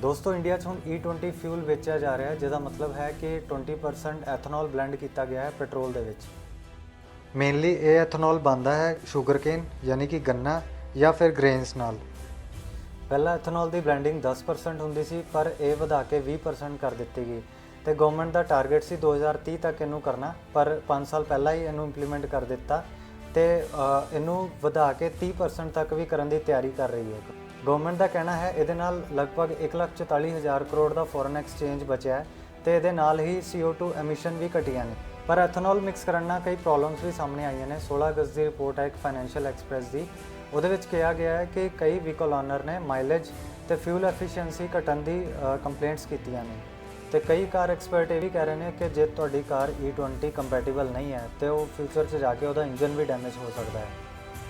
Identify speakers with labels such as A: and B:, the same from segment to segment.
A: ਦੋਸਤੋ ਇੰਡੀਆ 'ਚ ਹੁਣ E20 ਫਿਊਲ ਵੇਚਿਆ ਜਾ ਰਿਹਾ ਹੈ ਜਿਹਦਾ ਮਤਲਬ ਹੈ ਕਿ 20% ਐਥਨੋਲ ਬਲੈਂਡ ਕੀਤਾ ਗਿਆ ਹੈ ਪੈਟਰੋਲ ਦੇ ਵਿੱਚ। ਮੇਨਲੀ ਇਹ ਐਥਨੋਲ ਬਣਦਾ ਹੈ ਸ਼ੂਗਰਕੇਨ ਯਾਨੀ ਕਿ ਗੰਨਾ ਜਾਂ ਫਿਰ ਗ੍ਰੇਨਸ ਨਾਲ। ਪਹਿਲਾਂ ਐਥਨੋਲ ਦੀ ਬਲੈਂਡਿੰਗ 10% ਹੁੰਦੀ ਸੀ ਪਰ ਇਹ ਵਧਾ ਕੇ 20% ਕਰ ਦਿੱਤੀ ਗਈ। ਤੇ ਗਵਰਨਮੈਂਟ ਦਾ ਟਾਰਗੇਟ ਸੀ 2030 ਤੱਕ ਇਹਨੂੰ ਕਰਨਾ ਪਰ 5 ਸਾਲ ਪਹਿਲਾਂ ਹੀ ਇਹਨੂੰ ਇੰਪਲੀਮੈਂਟ ਕਰ ਦਿੱਤਾ। ਤੇ ਇਹਨੂੰ ਵਧਾ ਕੇ 30% ਤੱਕ ਵੀ ਕਰਨ ਦੀ ਤਿਆਰੀ ਕਰ ਰਹੀ ਹੈ ਗਵਰਨਮੈਂਟ ਦਾ ਕਹਿਣਾ ਹੈ, ਇਹਦੇ ਨਾਲ ਲਗਭਗ 144000 ਕਰੋੜ ਦਾ ਫੋਰਨ ਐਕਸਚੇਂਜ ਬਚਿਆ ਹੈ ਤੇ ਇਹਦੇ ਨਾਲ ਹੀ CO2 ਐਮਿਸ਼ਨ ਵੀ ਘਟੀਆਂ ਨੇ। ਪਰ ਐਥਨੋਲ ਮਿਕਸ ਕਰਨ ਨਾਲ ਕਈ ਪ੍ਰੋਬਲਮਸ ਵੀ ਸਾਹਮਣੇ ਆਈਆਂ ਨੇ। 16 ਅਗਸਤ ਦੀ ਰਿਪੋਰਟ ਹੈ ਇੱਕ ਫਾਈਨੈਂਸ਼ੀਅਲ ਐਕਸਪ੍ਰੈਸ ਦੀ। ਉਹਦੇ ਵਿੱਚ ਕਿਹਾ ਗਿਆ ਹੈ ਕਿ ਕਈ ਵਹੀਕਲ ਓਨਰ ਨੇ ਮਾਈਲੇਜ ਤੇ ਫਿਊਲ ਐਫੀਸ਼ੀਐਂਸੀ ਘਟਣ ਦੀ ਕੰਪਲੇਂਟਸ ਕੀਤੀਆਂ ਨੇ। ਤੇ ਕਈ ਕਾਰ ਐਕਸਪਰਟ ਇਹ ਵੀ ਕਹਿ ਰਹੇ ਨੇ ਕਿ ਜੇ ਤੁਹਾਡੀ ਕਾਰ E20 ਕੰਪੈਟੀਬਲ ਨਹੀਂ ਹੈ, ਤੇ ਉਹ ਫਿਊਚਰ 'ਚ ਜਾ ਕੇ ਉਹਦਾ ਇੰਜਨ ਵੀ ਡੈਮੇਜ ਹੋ ਸਕਦਾ ਹੈ।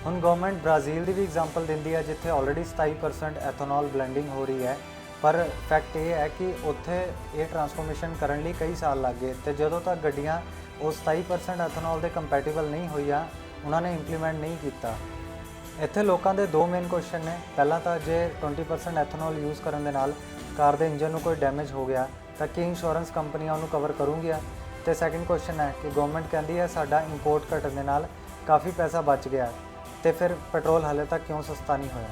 A: ਹੁਣ ਗਵਰਨਮੈਂਟ ਬ੍ਰਾਜ਼ੀਲ ਦੀ ਵੀ ਐਗਜ਼ਾਮਪਲ ਦਿੰਦੀ ਹੈ ਜਿੱਥੇ ਆਲਰੇਡੀ 27% ਐਥਨੋਲ ਬਲੈਂਡਿੰਗ ਹੋ ਰਹੀ ਹੈ। ਪਰ ਫੈਕਟ ਇਹ ਹੈ ਕਿ ਉੱਥੇ ਇਹ ਟਰਾਂਸਫੋਰਮੇਸ਼ਨ ਕਰਨ ਲਈ ਕਈ ਸਾਲ ਲੱਗ ਗਏ ਤੇ ਜਦੋਂ ਤੱਕ ਗੱਡੀਆਂ ਉਹ 27% ਐਥਨੋਲ ਦੇ ਕੰਪੈਟੀਬਲ ਨਹੀਂ ਹੋਈਆਂ, ਉਹਨਾਂ ਨੇ ਇੰਪਲੀਮੈਂਟ ਨਹੀਂ ਕੀਤਾ। ਇੱਥੇ ਲੋਕਾਂ ਦੇ ਦੋ ਮੇਨ ਕੁਐਸਚਨ ਨੇ। ਪਹਿਲਾ ਤਾਂ ਜੇ 20% ਐਥਨੋਲ ਯੂਜ਼ ਕਰਨ ਦੇ ਨਾਲ ਕਾਰ ਦੇ ਇੰਜਨ ਨੂੰ ਕੋਈ ਡੈਮੇਜ ਹੋ ਗਿਆ, ਤਾਂ ਕੀ ਇੰਸ਼ੋਰੈਂਸ ਕੰਪਨੀਆਂ ਉਹਨੂੰ ਕਵਰ ਕਰੂੰਗੀਆਂ? ਤੇ ਸੈਕੰਡ ਕੁਐਸਚਨ ਹੈ ਕਿ ਗਵਰਨਮੈਂਟ ਕਹਿੰਦੀ ਹੈ ਸਾਡਾ ਇੰਪੋਰਟ ਘਟਣ ਦੇ ਨਾਲ ਕਾਫੀ ਪੈਸਾ ਬਚ ਗਿਆ। ਤੇ ਫਿਰ ਪੈਟਰੋਲ ਹਾਲੇ ਤੱਕ ਕਿਉਂ ਸਸਤਾ ਨਹੀਂ ਹੋਇਆ?